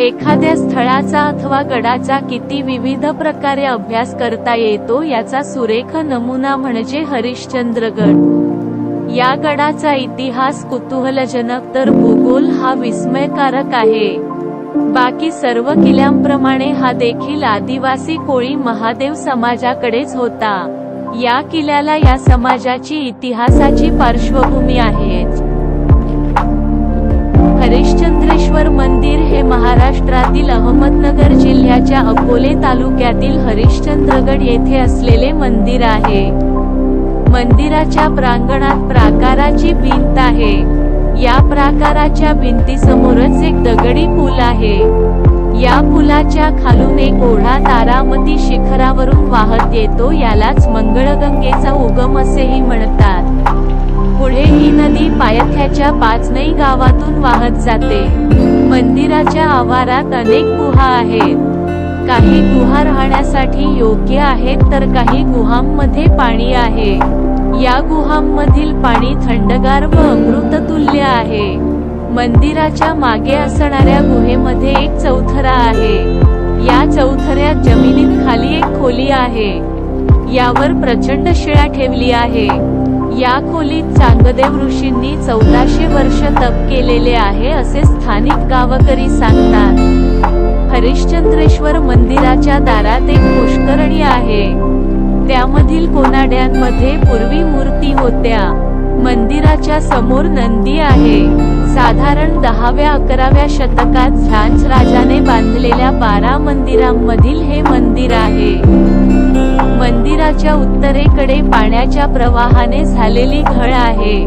एखाद्या स्थळाचा अथवा गडाचा किती विविध प्रकारे अभ्यास करता येतो याचा सुरेख नमुना म्हणजे हरिश्चंद्रगड. या गडाचा इतिहास कुतूहलजनक तर भूगोल हा विस्मयकारक आहे. बाकी सर्व किल्ल्यांप्रमाणे हा देखील आदिवासी कोळी महादेव समाजाकडेच होता. या किल्ल्याला या समाजाची इतिहासाची पार्श्वभूमी आहे. महाराष्ट्रातील अहमदनगर जिल्ह्याच्या अकोले तालुक्यातील हरिश्चंद्रगड येथे असलेले मंदिर आहे. मंदिराच्या प्रांगणात प्राकाराची भिंत आहे. या प्राकाराच्या भिंतीसमोरच एक दगडी पूल आहे. या पुलाच्या खालून एक ओढा तारामती शिखरावरून वाहत येतो यालाच मंगळगंगेचा उगम असेही म्हणतात. पायथ्याच्या पाचनई गावातून वाहत जाते. मंदिराच्या आवारात अनेक गुहा आहेत. काही गुहा राहण्यासाठी योग्य आहेत तर काही गुहांमध्ये पाणी आहे. या गुहांमधील पाणी थंडगार व अमृततुल्य आहे. मंदिराच्या मागे असणाऱ्या गुहेमध्ये एक चौथरा आहे. या चौथऱ्यात जमिनीत खाली एक खोली आहे. यावर प्रचंड शिळा ठेवली आहे. या खोलीत चांगदेव ऋषींनी चौदाशे वर्ष तप केलेले आहे असे स्थानिक गावकरी सांगतात. हरिश्चंद्रेश्वर मंदिराच्या दारात एक पुष्करणी आहे. त्यामधील कोनाड्यांमध्ये पूर्वी मूर्ती होत्या. मंदिराच्या समोर नंदी आहे. साधारण दहाव्या अकराव्या शतकात झांज राजाने बांधलेल्या बारा मंदिरांमधील हे मंदिर आहे. मंदिराच्या उत्तरेकडे पाण्याच्या प्रवाहाने झालेली घळ आहे.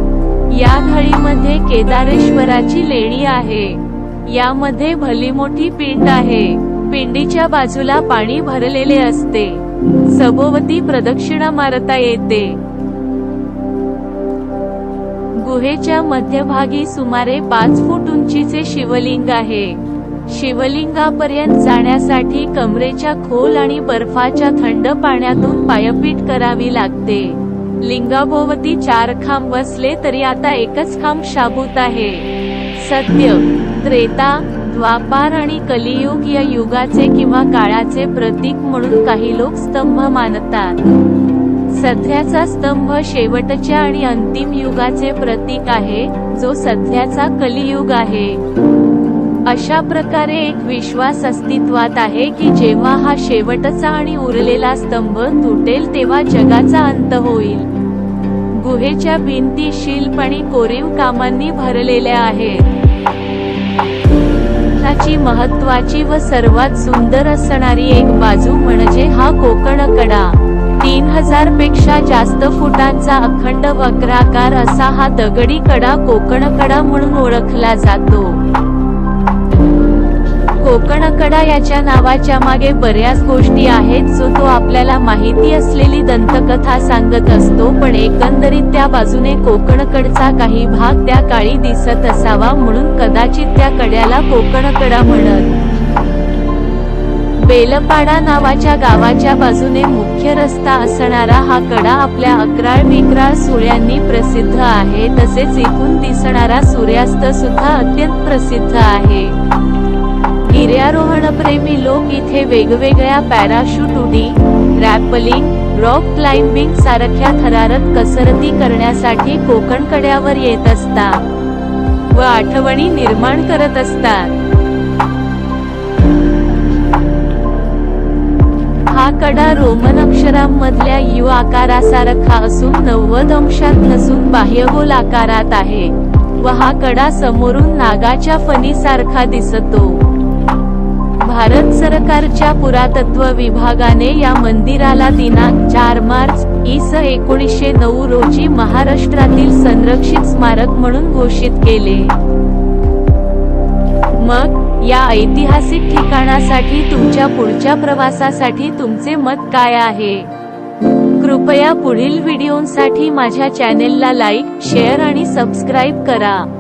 या घळीमध्ये केदारेश्वराची लेणी आहे. यामध्ये भली मोठी पिंड आहे. पिंडीच्या बाजूला पाणी भरलेले असते. सभोवती प्रदक्षिणा मारता येते. गुहेच्या मध्यभागी सुमारे पाच फूट उंचीचे शिवलिंग आहे. शिवलिंगापर्यंत जाण्यासाठी कमरेच्या खोल आणि बर्फाच्या थंड पाण्यातून पायपीट करावी लागते. लिंगाभोवती चार खांब बसले तरी आता एकच खांब शाबूत आहे. सत्य त्रेता द्वापार आणि कलियुग या युगाचे किंवा काळाचे प्रतीक म्हणून काही लोक स्तंभ मानतात. सध्याचा स्तंभ शेवटच्या आणि अंतिम युगाचे प्रतीक आहे जो सध्याचा कलियुग आहे. अशा प्रकारे एक विश्वास अस्तित्वात आहे की जेव्हा हा शेवटचा आणि उरलेला स्तंभ तुटेल तेव्हा जगाचा अंत होईल. गुहेच्या भिंती शिल्प आणि कोरीव कामांनी भरलेल्या आहेत. महत्वाची व सर्वात सुंदर असणारी एक बाजू म्हणजे हा कोकण कडा. तीन हजारपेक्षा जास्त फुटांचा अखंड वक्राकार असा हा दगडी कडा कोकण कडा म्हणून ओळखला जातो. कोकण अकडा याच्या नावाच्या मागे बऱ्याच गोष्टी आहेत जो तो आपल्याला माहिती असलेली दंतकथा सांगत असतो पण एकंदरीत त्या बाजूने कोकणकडचा काही भाग त्या काळी दिसत असावा म्हणून कदाचित त्या कड्याला कोकणकडा म्हणत. बेलपाडा नावाच्या गावाच्या बाजूने मुख्य रस्ता असणारा हा कडा आपल्या अकराळ विक्राळ सुळ्यांनी प्रसिद्ध आहे तसेच इथून दिसणारा सूर्यास्त सुद्धा अत्यंत प्रसिद्ध आहे. प्रेमी लोक इथे वेगवेगळ्या पॅराशूट उडी रॅपलिंग रॉक क्लाइम्बिंग सारख्या थरारत कसरती करण्यासाठी कोकण कड्यावर येत असतात व आठवणी निर्माण करत असतात. हा कडा रोमन अक्षरांमधल्या यू आकारासारखा असून नव्वद अंशात नसून बाह्यगोल आकारात आहे व हा कडा समोरून नागाच्या फणीसारखा दिसतो. भारत सरकारच्या पुरातत्व विभागाने या मंदिराला दिनांक चार मार्च इस एकोणीसशे नऊ रोजी महाराष्ट्रातील संरक्षित स्मारक म्हणून घोषित केले. मग या ऐतिहासिक ठिकाणासाठी तुमच्या पुढच्या प्रवासासाठी तुमचे मत काय आहे? कृपया पुढील व्हिडिओसाठी माझ्या चॅनेलला लाईक शेअर आणि सबस्क्राईब करा.